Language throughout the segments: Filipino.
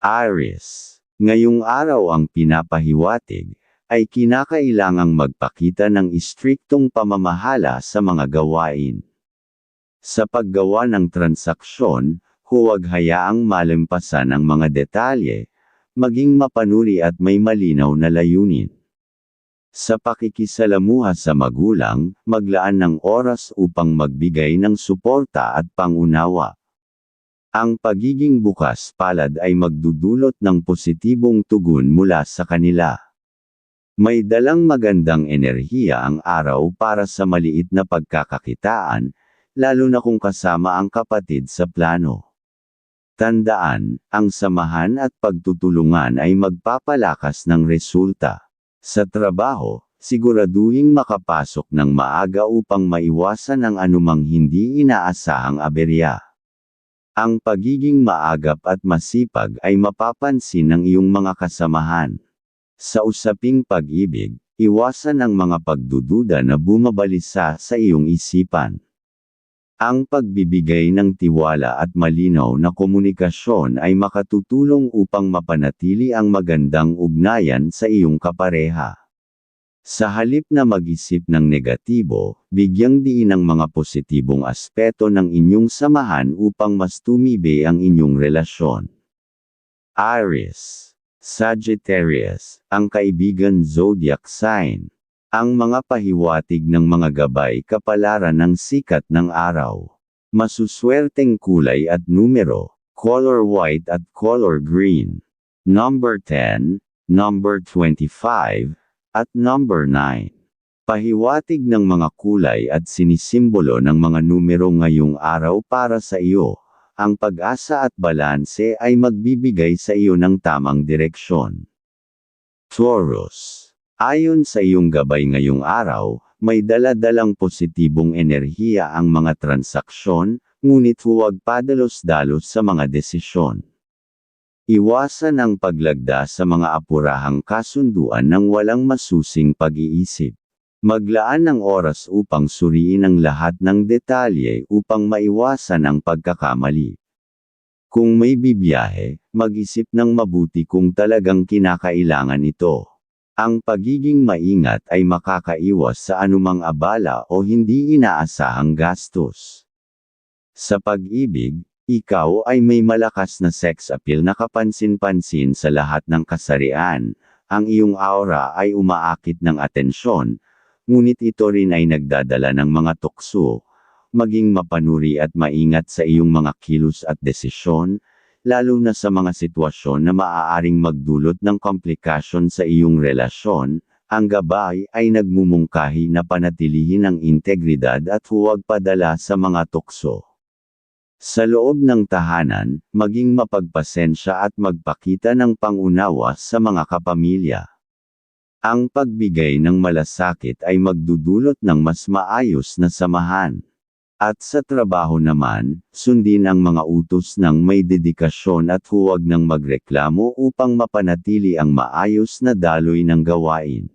Aries. Ngayong araw ang pinapahiwatig, ay kinakailangang magpakita ng istriktong pamamahala sa mga gawain. Sa paggawa ng transaksyon, huwag hayaang malampasan ang mga detalye, maging mapanuri at may malinaw na layunin. Sa pakikisalamuha sa magulang, maglaan ng oras upang magbigay ng suporta at pangunawa. Ang pagiging bukas palad ay magdudulot ng positibong tugon mula sa kanila. May dalang magandang enerhiya ang araw para sa maliit na pagkakakitaan, lalo na kung kasama ang kapatid sa plano. Tandaan, ang samahan at pagtutulungan ay magpapalakas ng resulta. Sa trabaho, siguraduhing makapasok ng maaga upang maiwasan ang anumang hindi inaasahang aberya. Ang pagiging maagap at masipag ay mapapansin ng iyong mga kasamahan. Sa usaping pag-ibig, iwasan ang mga pagdududa na bumabalisa sa iyong isipan. Ang pagbibigay ng tiwala at malinaw na komunikasyon ay makatutulong upang mapanatili ang magandang ugnayan sa iyong kapareha. Sa halip na mag-isip ng negatibo, bigyang diin ang mga positibong aspeto ng inyong samahan upang mas tumibe ang inyong relasyon. Aries, Sagittarius, ang kaibigan zodiac sign. Ang mga pahiwatig ng mga gabay kapalaran ng sikat ng araw. Masuswerteng kulay at numero, color white at color green. Number 10, number 25, at number 9. Pahiwatig ng mga kulay at sinisimbolo ng mga numero ngayong araw para sa iyo. Ang pag-asa at balanse ay magbibigay sa iyo ng tamang direksyon. Taurus. Ayon sa iyong gabay ngayong araw, may dala-dalang positibong enerhiya ang mga transaksyon, ngunit huwag padalos-dalos sa mga desisyon. Iwasan ang paglagda sa mga apurahang kasunduan ng walang masusing pag-iisip. Maglaan ng oras upang suriin ang lahat ng detalye upang maiwasan ang pagkakamali. Kung may bibiyahe, mag-isip ng mabuti kung talagang kinakailangan ito. Ang pagiging maingat ay makakaiwas sa anumang abala o hindi inaasahang gastos. Sa pag-ibig, ikaw ay may malakas na sex appeal na kapansin-pansin sa lahat ng kasarian, ang iyong aura ay umaakit ng atensyon, ngunit ito rin ay nagdadala ng mga tukso, maging mapanuri at maingat sa iyong mga kilos at desisyon, lalo na sa mga sitwasyon na maaaring magdulot ng komplikasyon sa iyong relasyon, ang gabay ay nagmumungkahi na panatilihin ang integridad at huwag padala sa mga tukso. Sa loob ng tahanan, maging mapagpasensya at magpakita ng pangunawa sa mga kapamilya. Ang pagbigay ng malasakit ay magdudulot ng mas maayos na samahan. At sa trabaho naman, sundin ang mga utos ng may dedikasyon at huwag nang magreklamo upang mapanatili ang maayos na daloy ng gawain.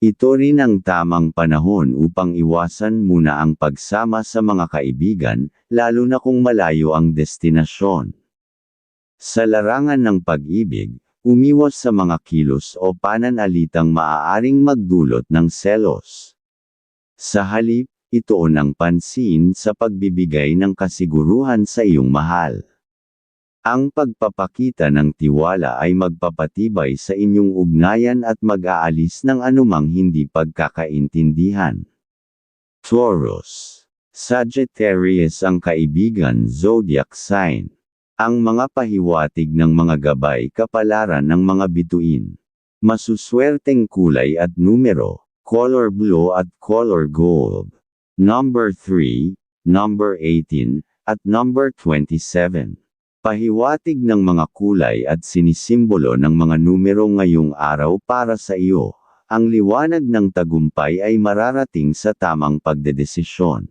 Ito rin ang tamang panahon upang iwasan muna ang pagsama sa mga kaibigan, lalo na kung malayo ang destinasyon. Sa larangan ng pag-ibig, umiwas sa mga kilos o pananalitang maaaring magdulot ng selos. Sa halip, itoon ang pansin sa pagbibigay ng kasiguruhan sa iyong mahal. Ang pagpapakita ng tiwala ay magpapatibay sa inyong ugnayan at mag-aalis ng anumang hindi pagkakaintindihan. Taurus. Sagittarius ang kaibigan zodiac sign. Ang mga pahiwatig ng mga gabay kapalaran ng mga bituin. Masuswerteng kulay at numero, color blue at color gold. Number 3, number 18, at number 27. Pahiwatig ng mga kulay at sinisimbolo ng mga numero ngayong araw para sa iyo, ang liwanag ng tagumpay ay mararating sa tamang pagdedesisyon.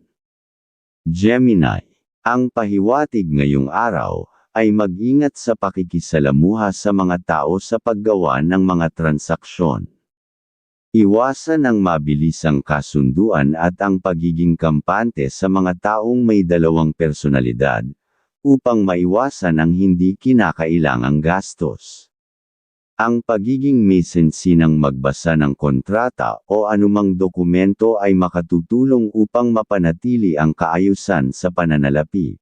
Gemini. Ang pahiwatig ngayong araw, ay mag-ingat sa pakikisalamuha sa mga tao sa paggawa ng mga transaksyon. Iwasan ang mabilisang kasunduan at ang pagiging kampante sa mga taong may dalawang personalidad, upang maiwasan ang hindi kinakailangang gastos. Ang pagiging may sensinang magbasa ng kontrata o anumang dokumento ay makatutulong upang mapanatili ang kaayusan sa pananalapi.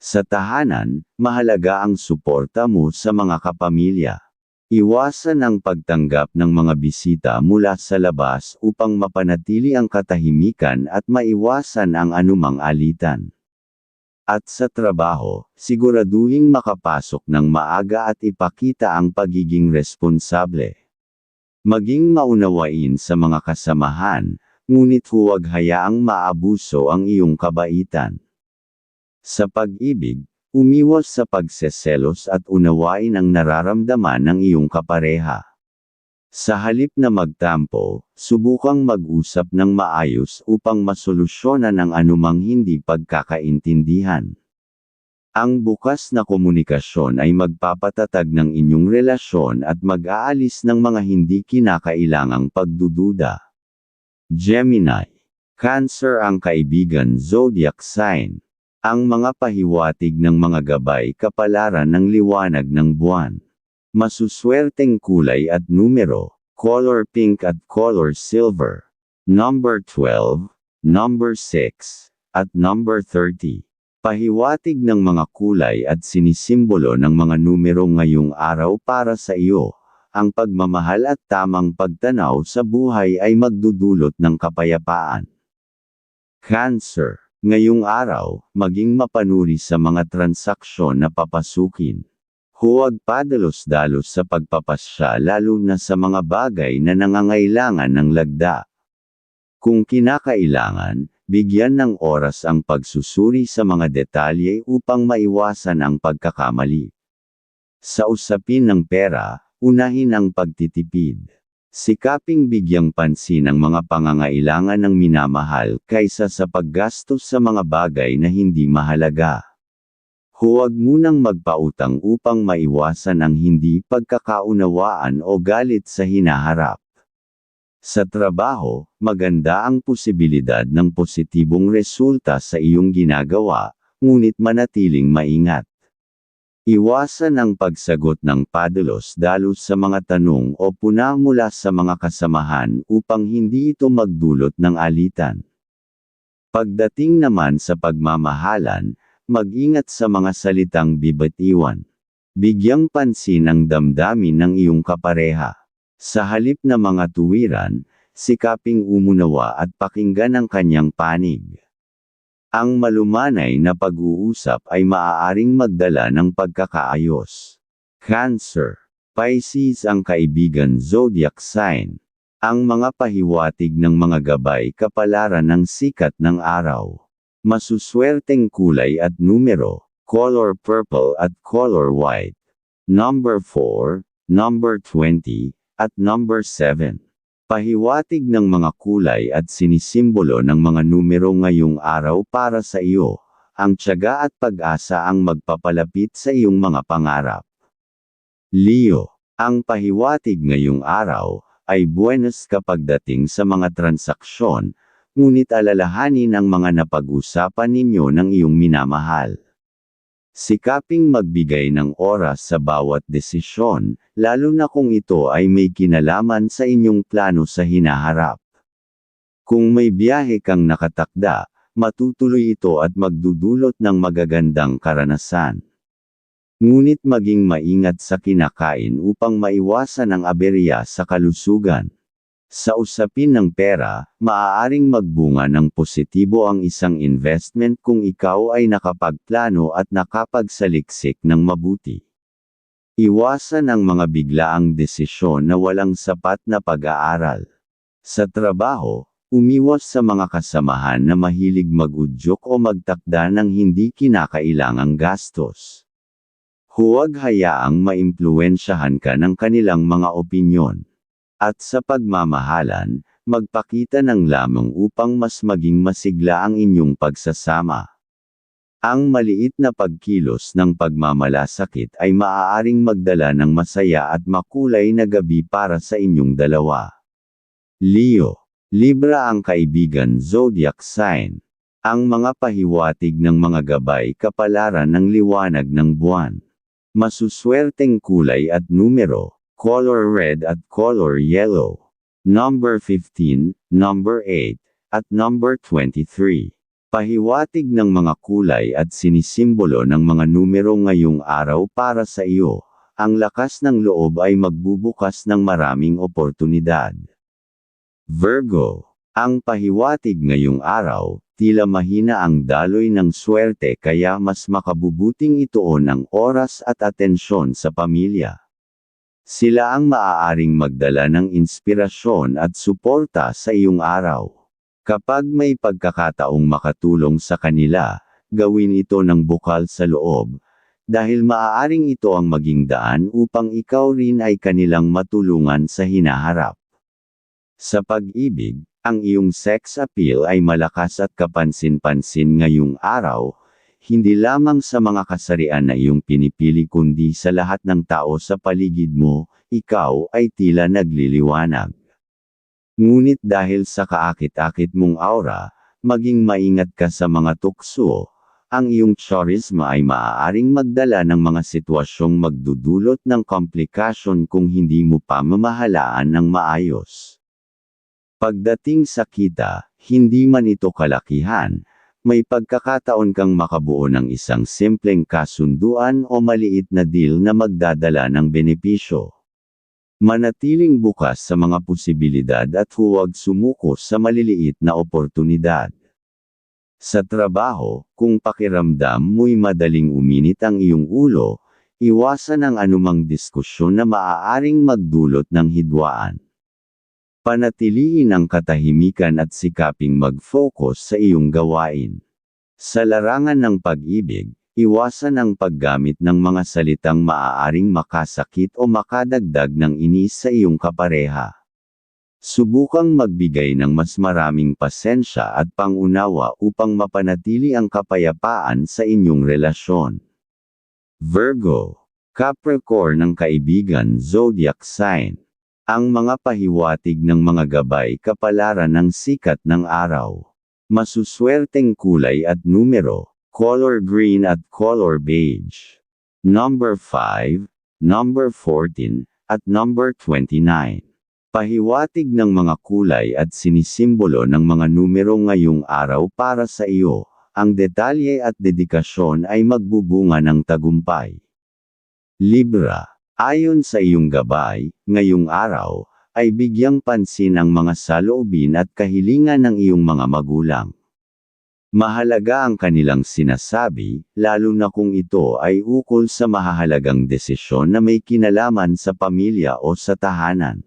Sa tahanan, mahalaga ang suporta mo sa mga kapamilya. Iwasan ang pagtanggap ng mga bisita mula sa labas upang mapanatili ang katahimikan at maiwasan ang anumang alitan. At sa trabaho, siguraduhing makapasok ng maaga at ipakita ang pagiging responsable. Maging maunawain sa mga kasamahan, ngunit huwag hayaang maabuso ang iyong kabaitan. Sa pag-ibig, Umiwas sa pagseselos at unawain ang nararamdaman ng iyong kapareha. Sa halip na magtampo, subukang mag-usap ng maayos upang masolusyonan ang anumang hindi pagkakaintindihan. Ang bukas na komunikasyon ay magpapatatag ng inyong relasyon at mag-aalis ng mga hindi kinakailangang pagdududa. Gemini. Cancer ang kaibigan zodiac sign. Ang mga pahiwatig ng mga gabay kapalaran ng liwanag ng buwan. Masuswerteng kulay at numero, color pink at color silver. Number 12, number 6, at number 30. Pahiwatig ng mga kulay at sinisimbolo ng mga numero ngayong araw para sa iyo. Ang pagmamahal at tamang pagtanaw sa buhay ay magdudulot ng kapayapaan. Cancer Ngayong araw, maging mapanuri sa mga transaksyon na papasukin. Huwag padalos-dalos sa pagpapasya lalo na sa mga bagay na nangangailangan ng lagda. Kung kinakailangan, bigyan ng oras ang pagsusuri sa mga detalye upang maiwasan ang pagkakamali. Sa usapin ng pera, unahin ang pagtitipid. Sikaping bigyang pansin ang mga pangangailangan ng minamahal kaysa sa paggastos sa mga bagay na hindi mahalaga. Huwag munang magpautang upang maiwasan ang hindi pagkakaunawaan o galit sa hinaharap. Sa trabaho, maganda ang posibilidad ng positibong resulta sa iyong ginagawa, ngunit manatiling maingat. Iwasan ang pagsagot ng padalos-dalos sa mga tanong o puna mula sa mga kasamahan upang hindi ito magdulot ng alitan. Pagdating naman sa pagmamahalan, mag-ingat sa mga salitang bibatiwan. Bigyang pansin ang damdamin ng iyong kapareha. Sa halip na mga tuwiran, sikaping umunawa at pakinggan ang kanyang panig. Ang malumanay na pag-uusap ay maaaring magdala ng pagkakaayos. Cancer. Pisces ang kaibigan zodiac sign. Ang mga pahiwatig ng mga gabay kapalaran ng sikat ng araw. Masuswerteng kulay at numero, color purple at color white. Number 4, number 20, at number 7. Pahiwatig ng mga kulay at sinisimbolo ng mga numero ngayong araw para sa iyo, ang tiyaga at pag-asa ang magpapalapit sa iyong mga pangarap. Leo, ang pahiwatig ngayong araw, ay buenas kapag dating sa mga transaksyon, ngunit alalahanin ang mga napag-usapan ninyo ng iyong minamahal. Sikaping magbigay ng oras sa bawat desisyon, lalo na kung ito ay may kinalaman sa inyong plano sa hinaharap. Kung may biyahe kang nakatakda, matutuloy ito at magdudulot ng magagandang karanasan. Ngunit maging maingat sa kinakain upang maiwasan ang aberya sa kalusugan. Sa usapin ng pera, maaaring magbunga ng positibo ang isang investment kung ikaw ay nakapagplano at nakapagsaliksik ng mabuti. Iwasan ang mga biglaang desisyon na walang sapat na pag-aaral. Sa trabaho, umiwas sa mga kasamahan na mahilig mag-udyok o magtakda ng hindi kinakailangang gastos. Huwag hayaang maimpluensyahan ka ng kanilang mga opinyon. At sa pagmamahalan, magpakita ng lamang upang mas maging masigla ang inyong pagsasama. Ang maliit na pagkilos ng pagmamalasakit ay maaaring magdala ng masaya at makulay na gabi para sa inyong dalawa. Leo. Libra ang kaibigan zodiac sign. Ang mga pahiwatig ng mga gabay kapalaran ng liwanag ng buwan. Masuswerteng kulay at numero, color red at color yellow. Number 15, number 8, at number 23. Pahiwatig ng mga kulay at sinisimbolo ng mga numero ngayong araw para sa iyo. Ang lakas ng loob ay magbubukas ng maraming oportunidad. Virgo. Ang pahiwatig ngayong araw, tila mahina ang daloy ng swerte kaya mas makabubuting ituon ang oras at atensyon sa pamilya. Sila ang maaaring magdala ng inspirasyon at suporta sa iyong araw. Kapag may pagkakataong makatulong sa kanila, gawin ito ng bukal sa loob, dahil maaaring ito ang maging daan upang ikaw rin ay kanilang matulungan sa hinaharap. Sa pag-ibig, ang iyong sex appeal ay malakas at kapansin-pansin ngayong araw, hindi lamang sa mga kasarian na iyong pinipili kundi sa lahat ng tao sa paligid mo, ikaw ay tila nagliliwanag. Ngunit dahil sa kaakit-akit mong aura, maging maingat ka sa mga tukso, ang iyong charisma ay maaaring magdala ng mga sitwasyong magdudulot ng komplikasyon kung hindi mo pamamahalaan ng maayos. Pagdating sa kita, hindi man ito kalakihan, may pagkakataon kang makabuo ng isang simpleng kasunduan o maliit na deal na magdadala ng benepisyo. Manatiling bukas sa mga posibilidad at huwag sumuko sa maliliit na oportunidad. Sa trabaho, kung pakiramdam mo'y madaling uminit ang iyong ulo, iwasan ang anumang diskusyon na maaaring magdulot ng hidwaan. Panatiliin ang katahimikan at sikaping mag-focus sa iyong gawain. Sa larangan ng pag-ibig, Iwasan ang paggamit ng mga salitang maaaring makasakit o makadagdag ng inis sa iyong kapareha. Subukang magbigay ng mas maraming pasensya at pangunawa upang mapanatili ang kapayapaan sa inyong relasyon. Virgo, Capricorn ng kaibigan zodiac sign. Ang mga pahiwatig ng mga gabay kapalaran ng sikat ng araw. Masuswerteng kulay at numero color green at color beige. Number 5, number 14, at number 29. Pahiwatig ng mga kulay at sinisimbolo ng mga numero ngayong araw para sa iyo, ang detalye at dedikasyon ay magbubunga ng tagumpay. Libra, ayon sa iyong gabay, ngayong araw, ay bigyang pansin ang mga saloobin at kahilingan ng iyong mga magulang. Mahalaga ang kanilang sinasabi, lalo na kung ito ay ukol sa mahahalagang desisyon na may kinalaman sa pamilya o sa tahanan.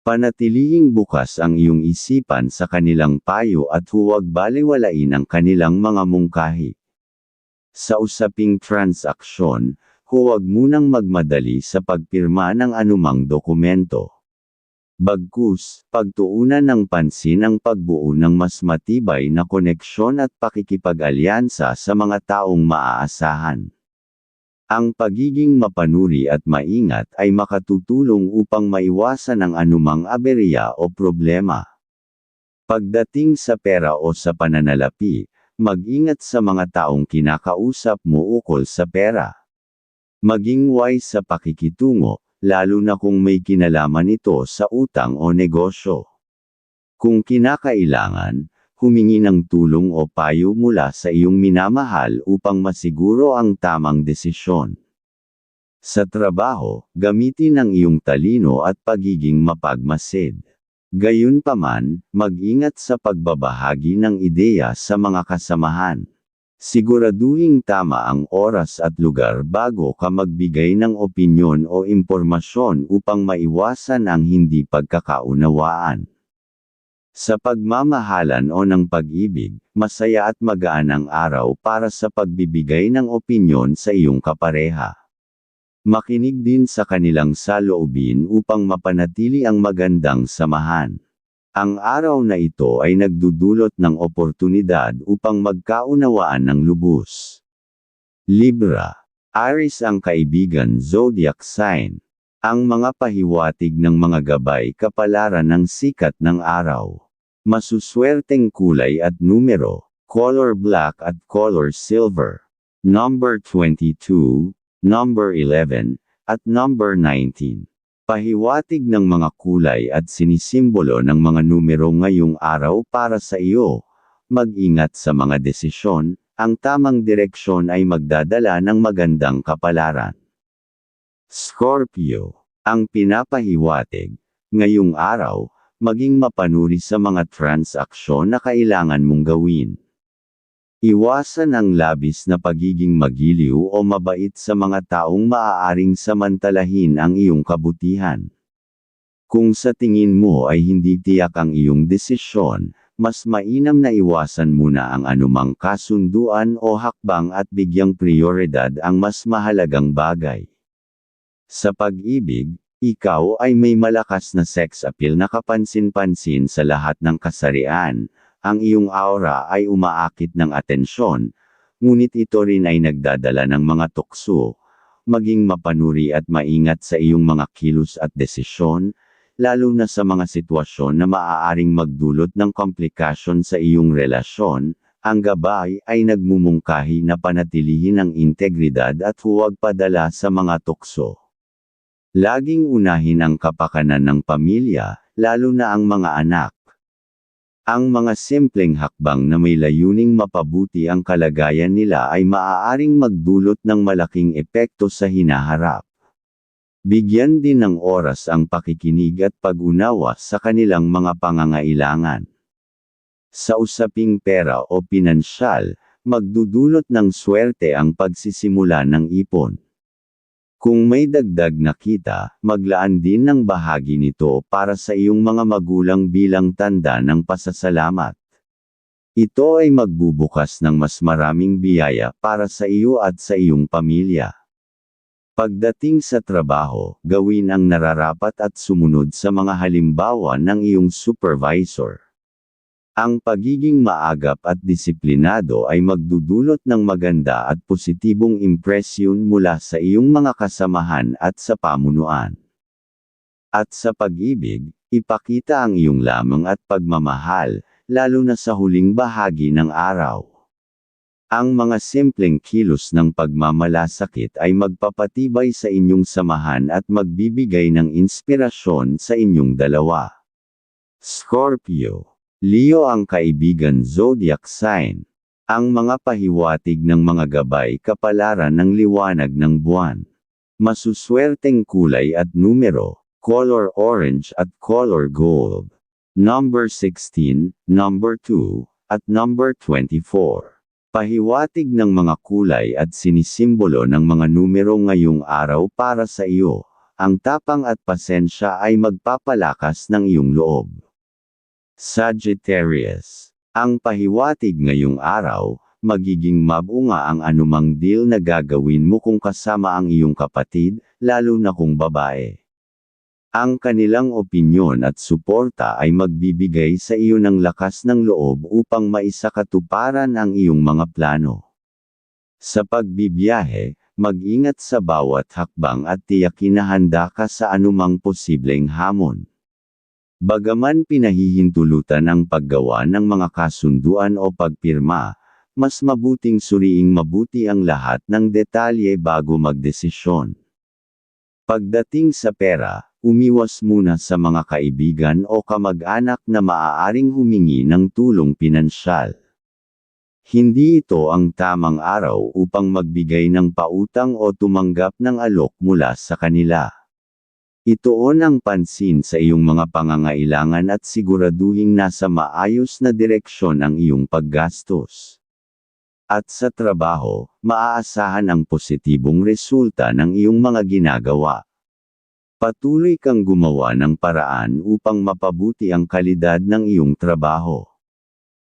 Panatilihing bukas ang iyong isipan sa kanilang payo at huwag baliwalain ang kanilang mga mungkahi. Sa usaping transaksyon, huwag munang magmadali sa pagpirma ng anumang dokumento. Bagkus, pagtuunan ng pansin ang pagbuo ng mas matibay na koneksyon at pakikipag-alyansa sa mga taong maaasahan. Ang pagiging mapanuri at maingat ay makatutulong upang maiwasan ang anumang aberya o problema. Pagdating sa pera o sa pananalapi, mag-ingat sa mga taong kinakausap mo ukol sa pera. Maging wise sa pakikitungo, lalo na kung may kinalaman ito sa utang o negosyo. Kung kinakailangan, humingi ng tulong o payo mula sa iyong minamahal upang masiguro ang tamang desisyon. Sa trabaho, gamitin ang iyong talino at pagiging mapagmasid. Gayunpaman, mag-ingat sa pagbabahagi ng ideya sa mga kasamahan. Siguraduhing tama ang oras at lugar bago ka magbigay ng opinyon o impormasyon upang maiwasan ang hindi pagkakaunawaan. Sa pagmamahalan o ng pag-ibig, masaya at magaan ang araw para sa pagbibigay ng opinyon sa iyong kapareha. Makinig din sa kanilang saloobin upang mapanatili ang magandang samahan. Ang araw na ito ay nagdudulot ng oportunidad upang magkaunawaan ng lubos. Libra. Aries ang kaibigan zodiac sign. Ang mga pahiwatig ng mga gabay kapalaran ng sikat ng araw. Masuswerteng kulay at numero, color black at color silver. Number 22, number 11, at number 19. Pahiwatig ng mga kulay at sinisimbolo ng mga numero ngayong araw para sa iyo. Mag-ingat sa mga desisyon, ang tamang direksyon ay magdadala ng magandang kapalaran. Scorpio. Ang pinapahiwatig, ngayong araw, maging mapanuri sa mga transaksyon na kailangan mong gawin. Iwasan ang labis na pagiging magiliw o mabait sa mga taong maaaring samantalahin ang iyong kabutihan. Kung sa tingin mo ay hindi tiyak ang iyong desisyon, mas mainam na iwasan muna ang anumang kasunduan o hakbang at bigyang prioridad ang mas mahalagang bagay. Sa pag-ibig, ikaw ay may malakas na sex appeal na kapansin-pansin sa lahat ng kasarian, ang iyong aura ay umaakit ng atensyon, ngunit ito rin ay nagdadala ng mga tukso, maging mapanuri at maingat sa iyong mga kilos at desisyon, lalo na sa mga sitwasyon na maaaring magdulot ng komplikasyon sa iyong relasyon, ang gabay ay nagmumungkahi na panatilihin ang integridad at huwag padala sa mga tukso. Laging unahin ang kapakanan ng pamilya, lalo na ang mga anak. Ang mga simpleng hakbang na may layuning mapabuti ang kalagayan nila ay maaaring magdulot ng malaking epekto sa hinaharap. Bigyan din ng oras ang pakikinig at pag-unawa sa kanilang mga pangangailangan. Sa usaping pera o pinansyal, magdudulot ng swerte ang pagsisimula ng ipon. Kung may dagdag na kita, maglaan din ng bahagi nito para sa iyong mga magulang bilang tanda ng pasasalamat. Ito ay magbubukas ng mas maraming biyaya para sa iyo at sa iyong pamilya. Pagdating sa trabaho, gawin ang nararapat at sumunod sa mga halimbawa ng iyong supervisor. Ang pagiging maagap at disiplinado ay magdudulot ng maganda at positibong impresyon mula sa iyong mga kasamahan at sa pamunuan. At sa pag-ibig, ipakita ang iyong lamang at pagmamahal, lalo na sa huling bahagi ng araw. Ang mga simpleng kilos ng pagmamalasakit ay magpapatibay sa inyong samahan at magbibigay ng inspirasyon sa inyong dalawa. Scorpio. Leo ang kaibigan zodiac sign. Ang mga pahiwatig ng mga gabay kapalaran ng liwanag ng buwan. Masuswerteng kulay at numero, color orange at color gold. Number 16, number 2, at number 24. Pahiwatig ng mga kulay at sinisimbolo ng mga numero ngayong araw para sa iyo, ang tapang at pasensya ay magpapalakas ng iyong loob. Sagittarius. Ang pahiwatig ngayong araw, magiging mabunga ang anumang deal na gagawin mo kung kasama ang iyong kapatid, lalo na kung babae. Ang kanilang opinyon at suporta ay magbibigay sa iyo ng lakas ng loob upang maisakatuparan ang iyong mga plano. Sa pagbibiyahe, mag-ingat sa bawat hakbang at tiyakin na handa ka sa anumang posibleng hamon. Bagaman pinahihintulutan ang paggawa ng mga kasunduan o pagpirma, mas mabuting suriing mabuti ang lahat ng detalye bago magdesisyon. Pagdating sa pera, umiwas muna sa mga kaibigan o kamag-anak na maaaring humingi ng tulong pinansyal. Hindi ito ang tamang araw upang magbigay ng pautang o tumanggap ng alok mula sa kanila. Itoon ang pansin sa iyong mga pangangailangan at siguraduhing nasa maayos na direksyon ang iyong paggastos. At sa trabaho, maaasahan ang positibong resulta ng iyong mga ginagawa. Patuloy kang gumawa ng paraan upang mapabuti ang kalidad ng iyong trabaho.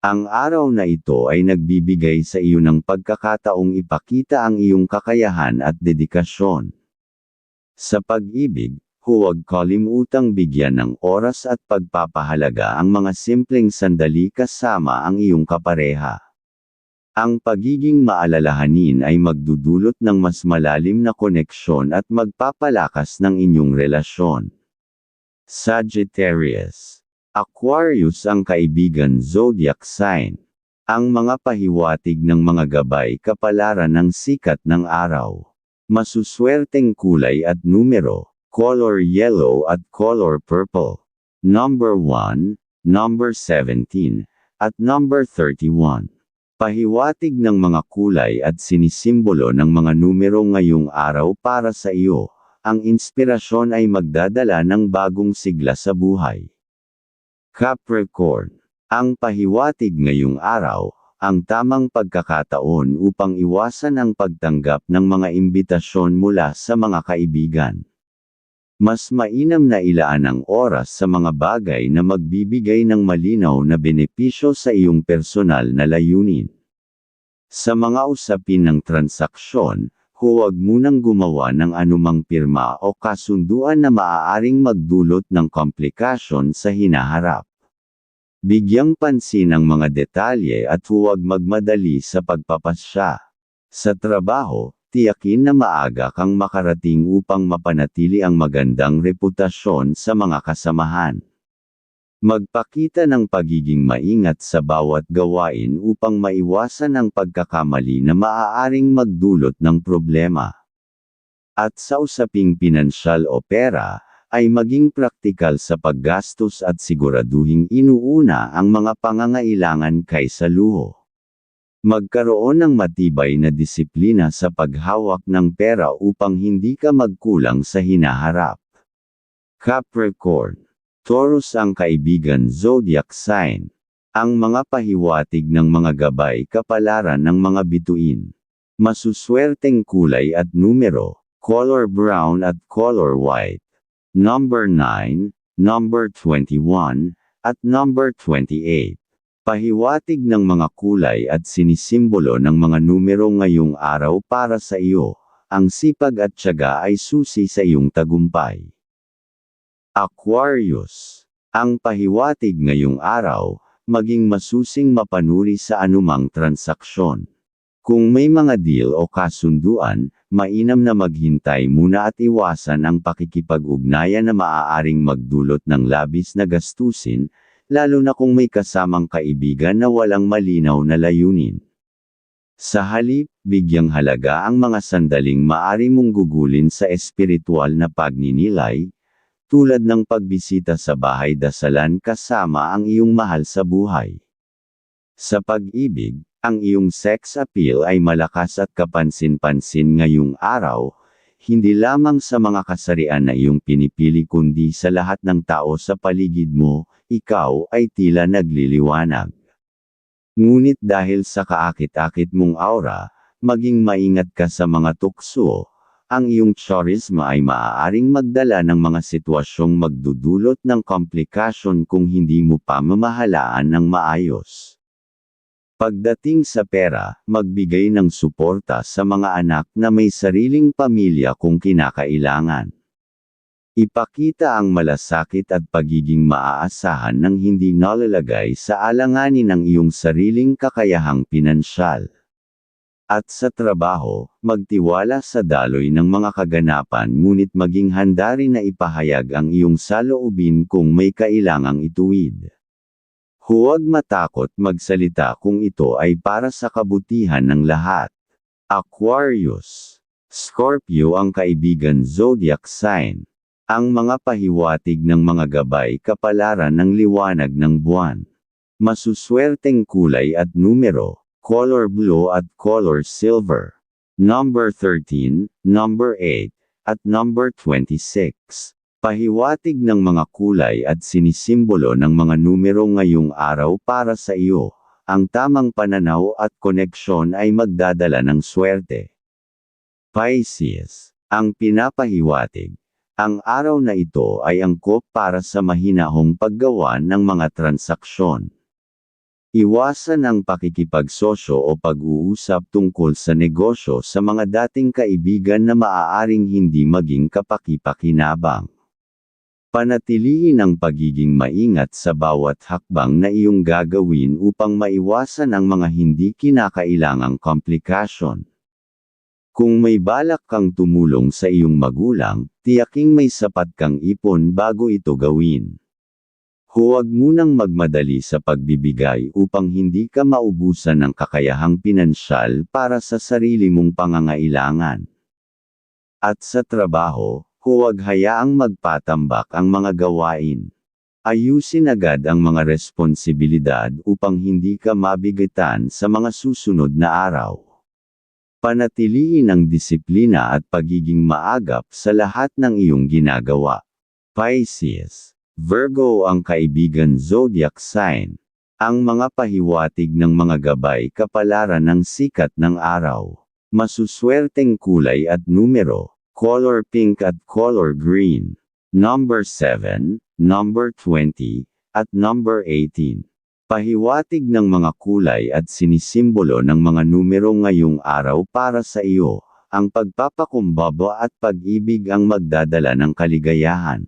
Ang araw na ito ay nagbibigay sa iyo ng pagkakataong ipakita ang iyong kakayahan at dedikasyon. Sa pag-ibig, huwag kalimutang bigyan ng oras at pagpapahalaga ang mga simpleng sandali kasama ang iyong kapareha. Ang pagiging maalalahanin ay magdudulot ng mas malalim na koneksyon at magpapalakas ng inyong relasyon. Sagittarius Aquarius ang kaibigan zodiac sign. Ang mga pahiwatig ng mga gabay kapalaran ng sikat ng araw. Masuswerteng kulay at numero, color yellow at color purple. Number 1, number 17, at number 31. Pahiwatig ng mga kulay at sinisimbolo ng mga numero ngayong araw para sa iyo, ang inspirasyon ay magdadala ng bagong sigla sa buhay. Capricorn. Ang pahiwatig ngayong araw, ang tamang pagkakataon upang iwasan ang pagtanggap ng mga imbitasyon mula sa mga kaibigan. Mas mainam na ilaan ang oras sa mga bagay na magbibigay ng malinaw na benepisyo sa iyong personal na layunin. Sa mga usapin ng transaksyon, huwag munang gumawa ng anumang pirma o kasunduan na maaaring magdulot ng komplikasyon sa hinaharap. Bigyang pansin ang mga detalye at huwag magmadali sa pagpapasya. Sa trabaho, tiyakin na maaga kang makarating upang mapanatili ang magandang reputasyon sa mga kasamahan. Magpakita ng pagiging maingat sa bawat gawain upang maiwasan ang pagkakamali na maaaring magdulot ng problema. At sa usaping pinansyal o pera, ay maging praktikal sa paggastos at siguraduhing inuuna ang mga pangangailangan kaysa luho. Magkaroon ng matibay na disiplina sa paghawak ng pera upang hindi ka magkulang sa hinaharap. Capricorn Taurus ang kaibigan zodiac sign. Ang mga pahiwatig ng mga gabay kapalaran ng mga bituin. Masuswerteng kulay at numero, color brown at color white. Number 9, number 21, at number 28. Pahiwatig ng mga kulay at sinisimbolo ng mga numero ngayong araw para sa iyo. Ang sipag at tiyaga ay susi sa iyong tagumpay. Aquarius. Ang pahiwatig ngayong araw, maging masusing mapanuri sa anumang transaksyon. Kung may mga deal o kasunduan, mainam na maghintay muna at iwasan ang pakikipag-ugnayan na maaaring magdulot ng labis na gastusin, lalo na kung may kasamang kaibigan na walang malinaw na layunin. Sa halip, bigyang halaga ang mga sandaling maari mong gugulin sa espiritual na pagninilay, tulad ng pagbisita sa bahay dasalan kasama ang iyong mahal sa buhay. Sa pag-ibig, ang iyong sex appeal ay malakas at kapansin-pansin ngayong araw, hindi lamang sa mga kasarian na iyong pinipili kundi sa lahat ng tao sa paligid mo, ikaw ay tila nagliliwanag. Ngunit dahil sa kaakit-akit mong aura, maging maingat ka sa mga tukso, ang iyong charisma ay maaaring magdala ng mga sitwasyong magdudulot ng komplikasyon kung hindi mo pamamahalaan ng maayos. Pagdating sa pera, magbigay ng suporta sa mga anak na may sariling pamilya kung kinakailangan. Ipakita ang malasakit at pagiging maaasahan ng hindi nalalagay sa alanganin ng iyong sariling kakayahang pinansyal. At sa trabaho, magtiwala sa daloy ng mga kaganapan ngunit maging handa rin na ipahayag ang iyong saloobin kung may kailangang ituwid. Huwag matakot magsalita kung ito ay para sa kabutihan ng lahat. Aquarius. Scorpio ang kaibigan zodiac sign. Ang mga pahiwatig ng mga gabay kapalaran ng liwanag ng buwan. Masuswerteng kulay at numero color blue at color silver. Number 13, number 8, at number 26. Pahiwatig ng mga kulay at sinisimbolo ng mga numero ngayong araw para sa iyo. Ang tamang pananaw at koneksyon ay magdadala ng swerte. Pisces. Ang pinapahiwatig. Ang araw na ito ay angkop para sa mahinahong paggawa ng mga transaksyon. Iwasan ang pakikipagsosyo o pag-uusap tungkol sa negosyo sa mga dating kaibigan na maaaring hindi maging kapakipakinabang. Panatilihin ang pagiging maingat sa bawat hakbang na iyong gagawin upang maiwasan ang mga hindi kinakailangang komplikasyon. Kung may balak kang tumulong sa iyong magulang, tiyaking may sapat kang ipon bago ito gawin. Huwag munang magmadali sa pagbibigay upang hindi ka maubusan ng kakayahang pinansyal para sa sarili mong pangangailangan. At sa trabaho, huwag hayaang magpatambak ang mga gawain. Ayusin agad ang mga responsibilidad upang hindi ka mabigitan sa mga susunod na araw. Panatilihin ang disiplina at pagiging maagap sa lahat ng iyong ginagawa. Pisces, Virgo ang kaibigan zodiac sign. Ang mga pahiwatig ng mga gabay kapalaran ng sikat ng araw. Masuswerteng kulay at numero color pink at color green, number 7, number 20, at number 18. Pahiwatig ng mga kulay at sinisimbolo ng mga numero ngayong araw para sa iyo, ang pagpapakumbaba at pag-ibig ang magdadala ng kaligayahan.